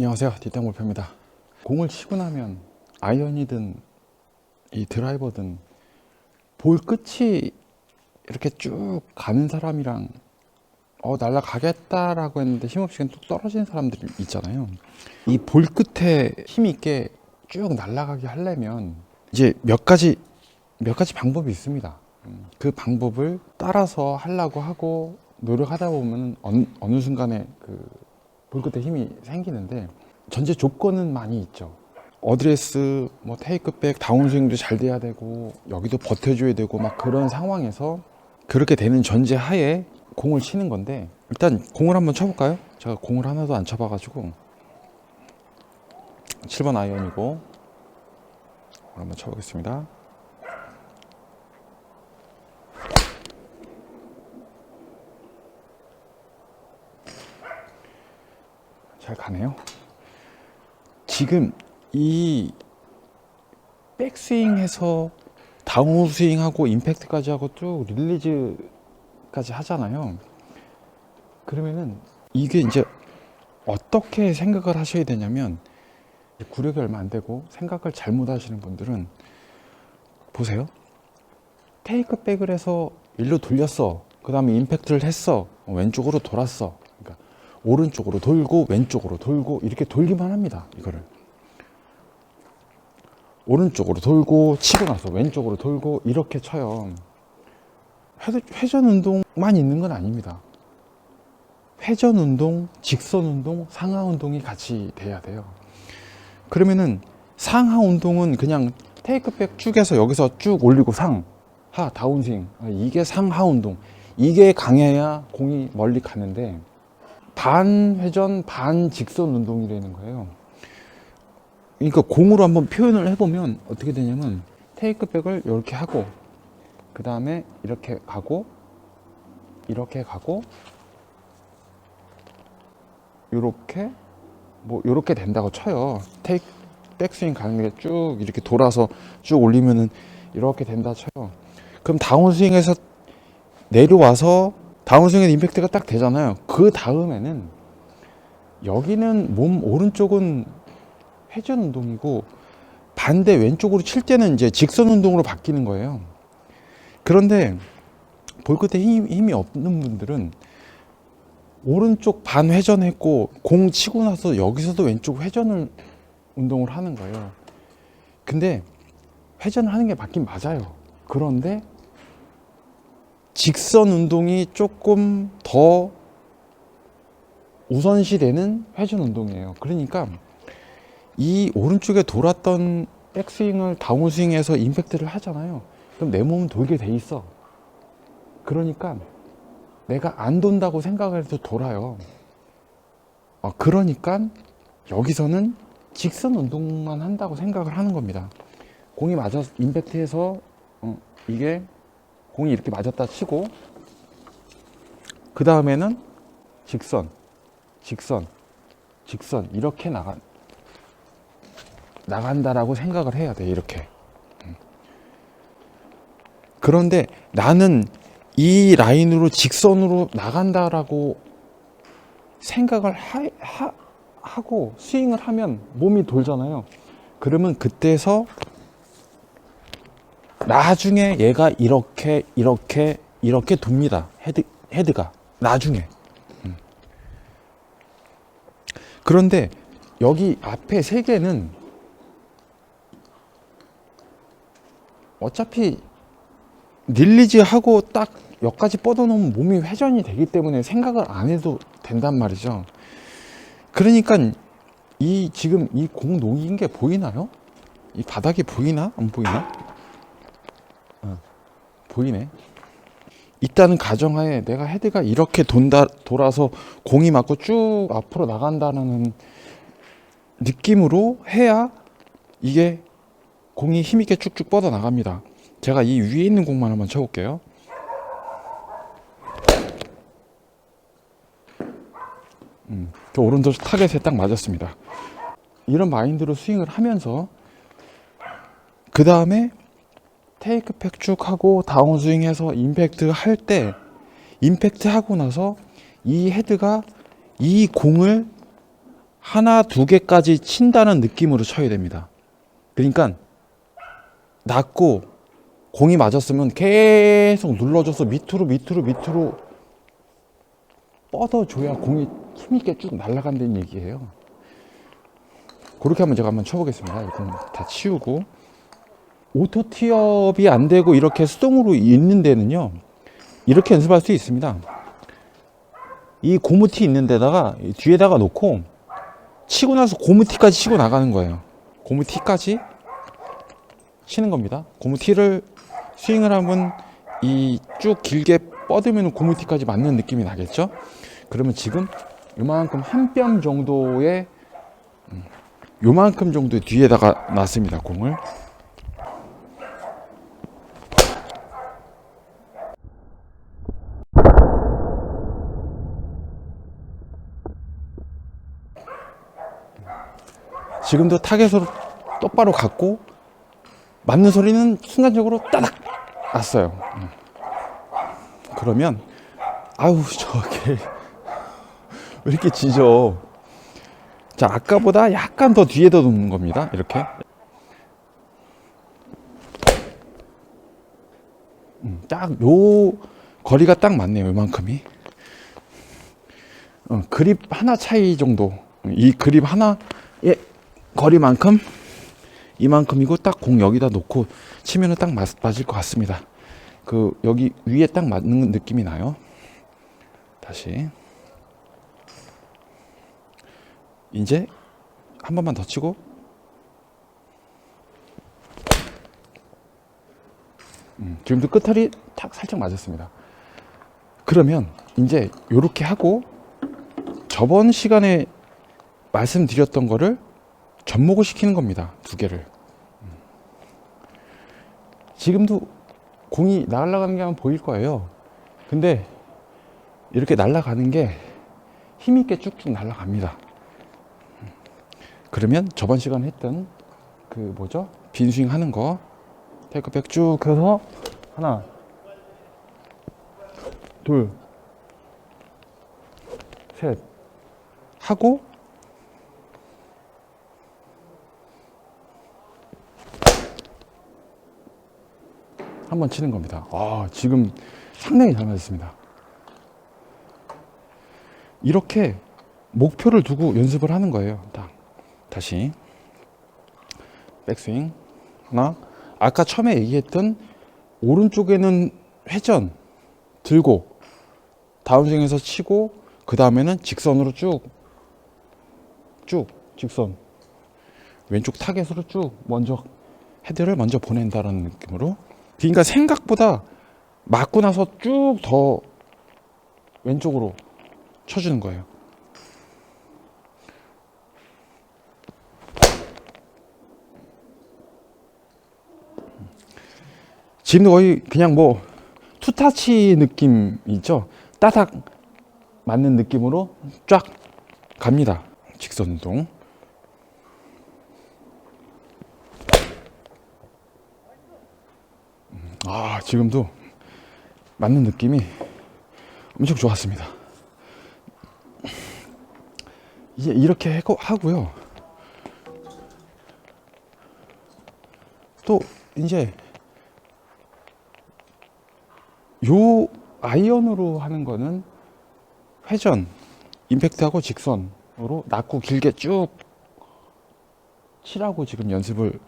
안녕하세요. 뒷땅골표입니다. 공을 치고 나면 아이언이든 이 드라이버든 볼 끝이 이렇게 쭉 가는 사람이랑 어 날라가겠다라고 했는데 힘없이 그냥 뚝 떨어지는 사람들이 있잖아요. 이 볼 끝에 힘 있게 쭉 날아가게 하려면 이제 몇 가지 몇 가지 방법이 있습니다. 음, 그 방법을 따라서 하려고 하고 노력하다 보면 어느, 어느 순간에 그 볼 끝에 힘이 생기는데 전제 조건은 많이 있죠. 어드레스, 뭐 테이크백, 다운스윙도 잘 돼야 되고 여기도 버텨줘야 되고 막 그런 상황에서 그렇게 되는 전제 하에 공을 치는 건데 일단 공을 한번 쳐볼까요? 제가 공을 하나도 안 쳐봐가지고 7번 아이언이고 한번 쳐보겠습니다. 잘 가네요. 지금 이 백스윙해서 다운스윙하고 임팩트까지 하고 쭉 릴리즈까지 하잖아요. 그러면은 이게 이제 어떻게 생각을 하셔야 되냐면 구력이 얼마 안 되고 생각을 잘못 하시는 분들은 보세요. 테이크백을 해서 일로 돌렸어. 그 다음에 임팩트를 했어. 왼쪽으로 돌았어. 오른쪽으로 돌고 왼쪽으로 돌고 이렇게 돌기만 합니다. 이거를 오른쪽으로 돌고 치고 나서 왼쪽으로 돌고 이렇게 쳐요. 회- 회전 운동만 있는 건 아닙니다. 회전 운동, 직선 운동, 상하 운동이 같이 돼야 돼요. 그러면은 상하 운동은 그냥 테이크백 쭉 해서 여기서 쭉 올리고 상, 하, 다운스윙. 아, 이게 상하 운동. 이게 강해야 공이 멀리 가는데 반 회전 반 직선 운동이라는 거예요. 그러니까 공으로 한번 표현을 해보면 어떻게 되냐면 테이크백을 이렇게 하고 그 다음에 이렇게 가고 이렇게 가고 이렇게 뭐 이렇게 된다고 쳐요. 테이크 백스윙 가는 게 쭉 이렇게 돌아서 쭉 올리면은 이렇게 된다 쳐요. 그럼 다운스윙에서 내려와서 다운 스윙에 임팩트가 딱 되잖아요. 그 다음에는 여기는 몸 오른쪽은 회전 운동이고 반대 왼쪽으로 칠 때는 이제 직선 운동으로 바뀌는 거예요. 그런데 볼 끝에 힘, 힘이 없는 분들은 오른쪽 반 회전했고 공 치고 나서 여기서도 왼쪽 회전을 운동을 하는 거예요. 근데 회전을 하는 게 맞긴 맞아요. 그런데 직선 운동이 조금 더 우선시 되는 회전 운동이에요. 그러니까 이 오른쪽에 돌았던 백스윙을 다운스윙해서 임팩트를 하잖아요. 그럼 내 몸은 돌게 돼 있어. 그러니까 내가 안 돈다고 생각을 해도 돌아요. 어, 그러니까 여기서는 직선 운동만 한다고 생각을 하는 겁니다. 공이 맞아 임팩트해서 어, 이게 공이 이렇게 맞았다 치고 그 다음에는 직선, 직선, 직선 이렇게 나가 나간다라고 생각을 해야 돼 이렇게. 음. 그런데 나는 이 라인으로 직선으로 나간다라고 생각을 하, 하, 하고 스윙을 하면 몸이 돌잖아요. 그러면 그때서 나중에 얘가 이렇게 이렇게 이렇게 돕니다. 헤드 헤드가 나중에. 음. 그런데 여기 앞에 세 개는 어차피 릴리즈 하고 딱 여기까지 뻗어놓으면 몸이 회전이 되기 때문에 생각을 안 해도 된단 말이죠. 그러니까 이 지금 이공 녹인 게 보이나요? 이 바닥이 보이나? 안 보이나? 어, 보이네. 있다는 가정하에 내가 헤드가 이렇게 돈다, 돌아서 공이 맞고 쭉 앞으로 나간다는 느낌으로 해야 이게 공이 힘있게 쭉쭉 뻗어 나갑니다. 제가 이 위에 있는 공만 한번 쳐볼게요. 음, 저 오른쪽 타겟에 딱 맞았습니다. 이런 마인드로 스윙을 하면서 그 다음에 테이크백 쭉 하고 다운스윙 해서 임팩트 할 때 임팩트 하고 나서 이 헤드가 이 공을 하나, 두 개까지 친다는 느낌으로 쳐야 됩니다. 그러니까 낮고 공이 맞았으면 계속 눌러줘서 밑으로 밑으로 밑으로 뻗어줘야 공이 힘있게 쭉 날아간다는 얘기예요. 그렇게 한번 제가 한번 쳐보겠습니다. 공다 치우고 오토 티업이 안 되고 이렇게 수동으로 있는 데는요 이렇게 연습할 수 있습니다. 이 고무티 있는 데다가 이 뒤에다가 놓고 치고 나서 고무티까지 치고 나가는 거예요. 고무티까지 치는 겁니다. 고무티를 스윙을 하면 이 쭉 길게 뻗으면 고무티까지 맞는 느낌이 나겠죠? 그러면 지금 요만큼 한 뼘 정도의 음, 요만큼 정도의 뒤에다가 놨습니다. 공을 지금도 타겟으로 똑바로 갔고 맞는 소리는 순간적으로 따닥 났어요. 음. 그러면 아우 저게 왜 이렇게 지져? 자 아까보다 약간 더 뒤에다 놓는 겁니다. 이렇게 음, 딱요 거리가 딱 맞네요. 요만큼이 어, 그립 하나 차이 정도. 이 그립 하나의 거리만큼 이만큼이고 딱 공 여기다 놓고 치면은 딱 맞, 맞을 것 같습니다. 그 여기 위에 딱 맞는 느낌이 나요. 다시 이제 한 번만 더 치고 음, 지금도 끝털이 탁 살짝 맞았습니다. 그러면 이제 이렇게 하고 저번 시간에 말씀드렸던 거를 접목을 시키는 겁니다. 두 개를. 음. 지금도 공이 날아가는 게 보일 거예요. 근데 이렇게 날아가는 게 힘있게 쭉쭉 날아갑니다. 음. 그러면 저번 시간에 했던 그 뭐죠? 빈스윙 하는 거 테이크백 쭉 해서 하나 둘 셋 하고 한번 치는 겁니다. 아, 지금 상당히 잘 맞았습니다. 이렇게 목표를 두고 연습을 하는 거예요. 딱. 다시. 백스윙. 하나. 아까 처음에 얘기했던 오른쪽에는 회전 들고 다운스윙에서 치고 그 다음에는 직선으로 쭉 쭉 직선 왼쪽 타겟으로 쭉 먼저 헤드를 먼저 보낸다는 느낌으로 그러니까 생각보다 맞고 나서 쭉 더 왼쪽으로 쳐주는 거예요. 지금도 거의 그냥 뭐 투타치 느낌 있죠? 따닥 맞는 느낌으로 쫙 갑니다. 직선 운동. 아, 지금도 맞는 느낌이 엄청 좋았습니다. 이제 이렇게 하고, 하고요. 또 이제 요 아이언으로 하는 거는 회전, 임팩트하고 직선으로 낮고 길게 쭉 치라고 지금 연습을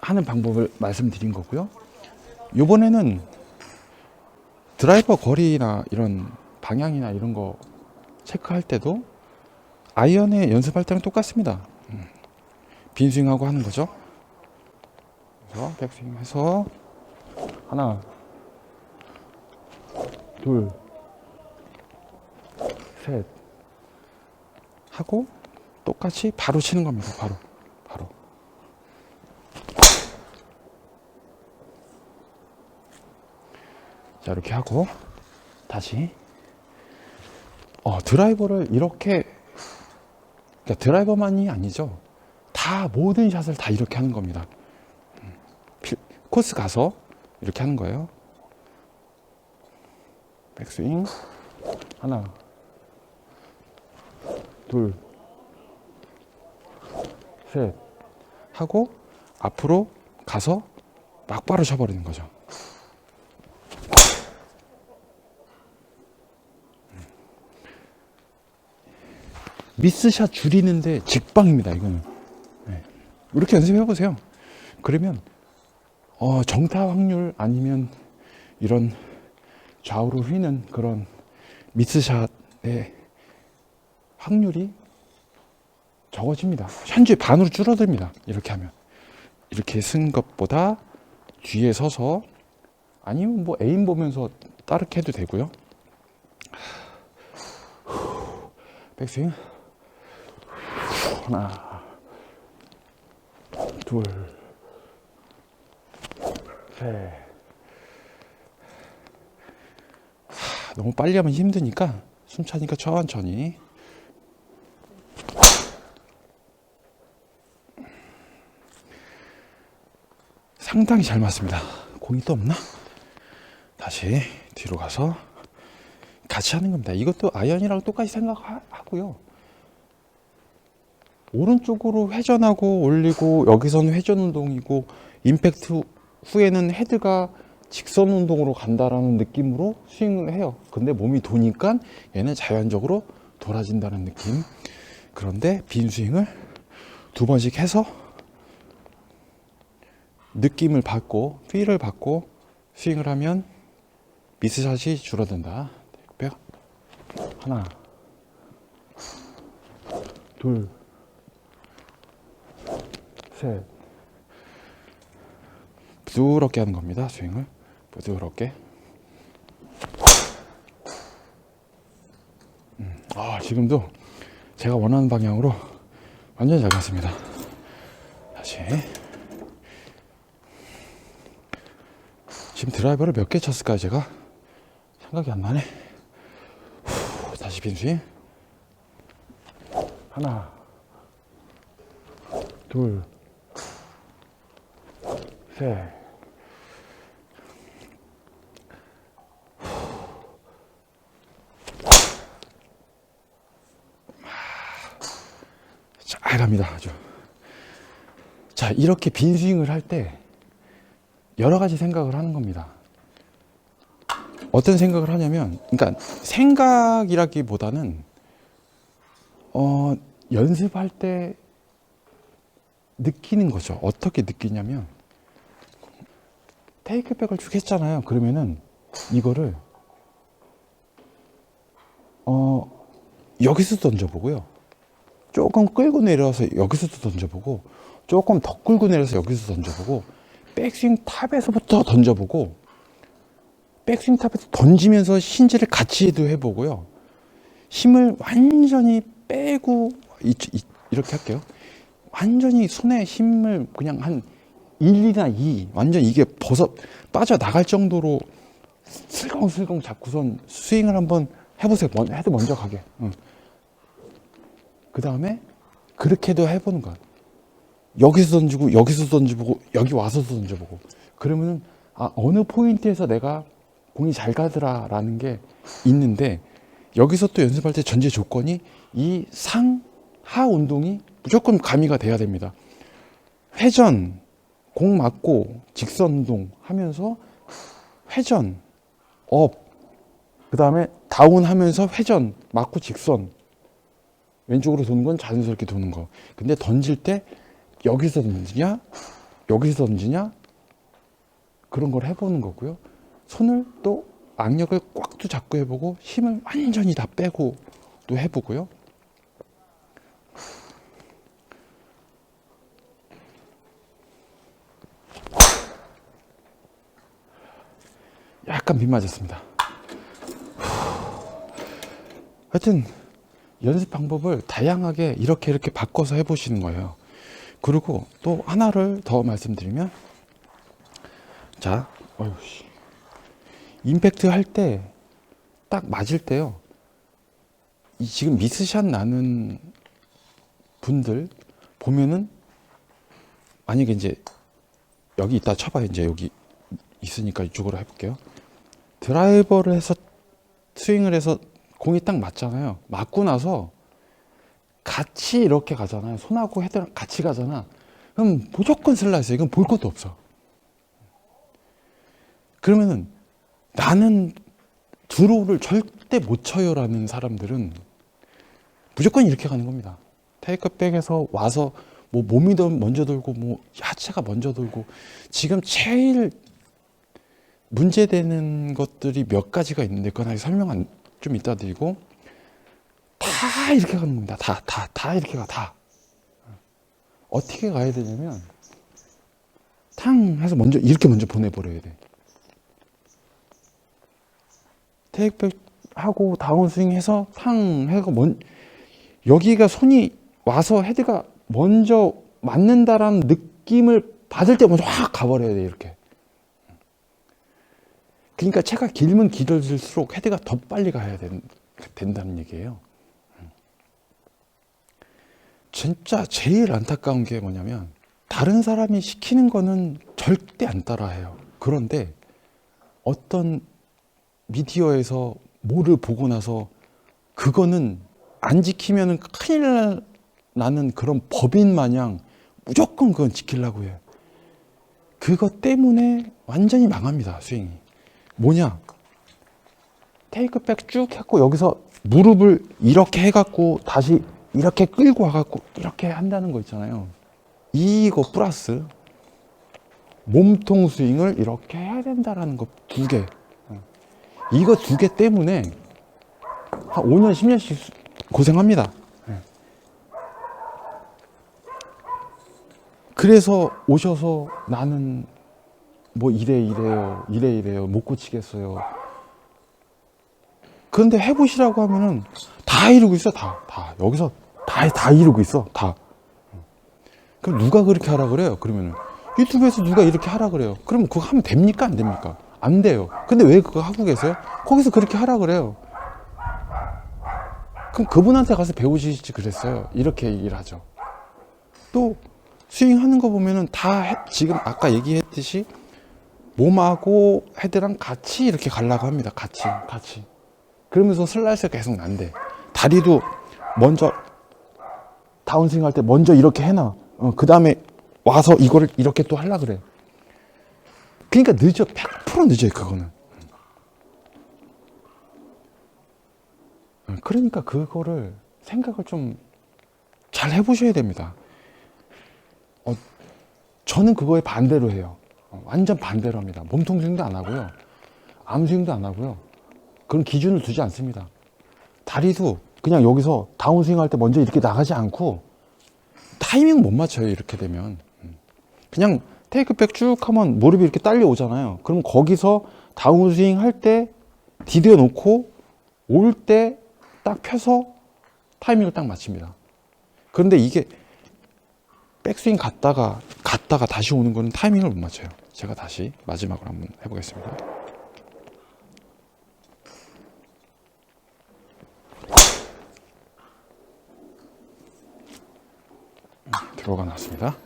하는 방법을 말씀드린 거고요. 요번에는 드라이버 거리나 이런 방향이나 이런 거 체크할 때도 아이언에 연습할 때는 똑같습니다. 음. 빈스윙하고 하는 거죠. 그래서 백스윙 해서 하나, 둘, 셋 하고 똑같이 바로 치는 겁니다. 바로. 자 이렇게 하고 다시 어, 드라이버를 이렇게 그러니까 드라이버만이 아니죠. 다 모든 샷을 다 이렇게 하는 겁니다. 코스 가서 이렇게 하는 거예요. 백스윙 하나 둘 셋 하고 앞으로 가서 막바로 쳐버리는 거죠. 미스샷 줄이는데 직방입니다. 이거는 네. 이렇게 연습해 보세요. 그러면 어, 정타 확률 아니면 이런 좌우로 휘는 그런 미스샷의 확률이 적어집니다. 현재 반으로 줄어듭니다. 이렇게 하면 이렇게 쓴 것보다 뒤에 서서 아니면 뭐 에임 보면서 따르게 해도 되고요. 백스윙 하나 둘 셋. 하, 너무 빨리 하면 힘드니까 숨 차니까 천천히. 상당히 잘 맞습니다. 공이 또 없나? 다시 뒤로 가서 같이 하는 겁니다. 이것도 아이언이랑 똑같이 생각하고요. 오른쪽으로 회전하고 올리고 여기서는 회전 운동이고 임팩트 후에는 헤드가 직선 운동으로 간다라는 느낌으로 스윙을 해요. 근데 몸이 도니까 얘는 자연적으로 돌아진다는 느낌. 그런데 빈 스윙을 두 번씩 해서 느낌을 받고 필을 받고 스윙을 하면 미스샷이 줄어든다. 하나, 둘, 셋. 부드럽게 하는 겁니다. 스윙을 부드럽게. 음, 아 지금도 제가 원하는 방향으로 완전 잘 갔습니다. 다시. 지금 드라이버를 몇 개 쳤을까요, 제가? 생각이 안 나네. 후, 다시 빈스윙. 하나, 둘, 셋. 잘 갑니다, 아주. 자, 이렇게 빈 스윙을 할 때, 여러 가지 생각을 하는 겁니다. 어떤 생각을 하냐면, 그러니까 생각이라기보다는 어, 연습할 때 느끼는 거죠. 어떻게 느끼냐면 테이크백을 쭉 했잖아요. 그러면은 이거를 어, 여기서 던져보고요. 조금 끌고 내려서 여기서도 던져보고 조금 더 끌고 내려서 여기서 던져보고 백스윙 탑에서부터 던져보고 백스윙 탑에서 던지면서 힌지를 같이 해도 해보고요. 힘을 완전히 빼고 이, 렇게 할게요. 완전히 손에 힘을 그냥 한 1, 2나 2 완전 이게 벗어 빠져 나갈 정도로 슬렁슬렁 잡고선 스윙을 한번 해보세요. 먼- 헤드 먼저 가게. 그 다음에 그렇게도 해보는 거야. 여기서 던지고 여기서 던져보고 여기 와서도 던져보고 그러면은 아 어느 포인트에서 내가 공이 잘 가더라라는 게 있는데 여기서 또 연습할 때 전제 조건이 이 상하 운동이 무조건 가미가 돼야 됩니다. 회전 공 맞고 직선 운동 하면서 회전 업 그 다음에 다운 하면서 회전 맞고 직선 왼쪽으로 도는 건 자연스럽게 도는 거. 근데 던질 때 여기서 던지냐, 여기서 던지냐 그런 걸 해보는 거고요. 손을 또 악력을 꽉도 잡고 해보고 힘을 완전히 다 빼고 또 해보고요. 약간 빗 맞았습니다. 하여튼 연습 방법을 다양하게 이렇게 이렇게 바꿔서 해보시는 거예요. 그리고 또 하나를 더 말씀드리면, 자, 어휴, 씨. 임팩트 할 때, 딱 맞을 때요. 이 지금 미스샷 나는 분들 보면은, 만약에 이제, 여기 있다 쳐봐요. 이제 여기 있으니까 이쪽으로 해볼게요. 드라이버를 해서 스윙을 해서 공이 딱 맞잖아요. 맞고 나서 같이 이렇게 가잖아요. 손하고 헤드랑 같이 가잖아. 그럼 무조건 슬라이스. 이건 볼 것도 없어. 그러면은 나는 드로우를 절대 못 쳐요라는 사람들은 무조건 이렇게 가는 겁니다. 테이크백에서 와서 뭐 몸이 더 먼저 돌고 뭐 하체가 먼저 돌고 지금 제일 문제되는 것들이 몇 가지가 있는데 그건 아직 설명 안, 좀 이따 드리고 다 이렇게 가는 겁니다. 다, 다, 다 이렇게 가, 다. 어떻게 가야 되냐면 탕 해서 먼저 이렇게 먼저 보내버려야 돼. 테이크백 하고 다운스윙 해서 탕 해고 먼 여기가 손이 와서 헤드가 먼저 맞는다라는 느낌을 받을 때 먼저 확 가버려야 돼 이렇게. 그러니까 채가 길면 길어질수록 헤드가 더 빨리 가야 된, 된다는 얘기예요. 진짜 제일 안타까운 게 뭐냐면 다른 사람이 시키는 거는 절대 안 따라해요. 그런데 어떤 미디어에서 뭐를 보고 나서 그거는 안 지키면은 큰일 나는 그런 법인 마냥 무조건 그건 지키려고 해요. 그것 때문에 완전히 망합니다, 스윙이. 뭐냐? 테이크백 쭉 했고 여기서 무릎을 이렇게 해갖고 다시 이렇게 끌고 와갖고 이렇게 한다는 거 있잖아요. 이거 플러스 몸통 스윙을 이렇게 해야 된다라는 거 두 개. 이거 두 개 때문에 한 5년, 10년씩 고생합니다. 그래서 오셔서 나는 뭐 이래 이래요, 이래 이래요, 못 고치겠어요. 그런데 해보시라고 하면은 다 이루고 있어, 다, 다. 여기서 다, 다 이루고 있어, 다. 그럼 누가 그렇게 하라 그래요? 그러면은 유튜브에서 누가 이렇게 하라 그래요? 그럼 그거 하면 됩니까? 안 됩니까? 안 돼요. 근데 왜 그거 하고 계세요? 거기서 그렇게 하라 그래요. 그럼 그분한테 가서 배우시지 그랬어요. 이렇게 얘기를 하죠. 또 스윙하는 거 보면은 다 해- 지금 아까 얘기했듯이 몸하고 헤드랑 같이 이렇게 가려고 합니다. 같이, 같이. 그러면서 슬라이스가 계속 난대. 다리도 먼저 다운스윙 할 때 먼저 이렇게 해놔. 어, 그 다음에 와서 이거를 이렇게 또 하려 그래. 그러니까 늦어. 100% 늦어요, 그거는. 어, 그러니까 그거를 생각을 좀 잘 해보셔야 됩니다. 어, 저는 그거에 반대로 해요. 어, 완전 반대로 합니다. 몸통 스윙도 안 하고요. 암 스윙도 안 하고요. 그런 기준을 두지 않습니다. 다리도 그냥 여기서 다운 스윙 할 때 먼저 이렇게 나가지 않고 타이밍 못 맞춰요. 이렇게 되면. 음. 그냥 테이크백 쭉 하면 무릎이 이렇게 딸려 오잖아요. 그럼 거기서 다운 스윙 할 때 디뎌 놓고 올 때 딱 펴서 타이밍을 딱 맞춥니다. 그런데 이게 백스윙 갔다가 갔다가 다시 오는 거는 타이밍을 못 맞춰요. 제가 다시 마지막으로 한번 해보겠습니다. 들어가 놨습니다.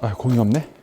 아, 공이 없네.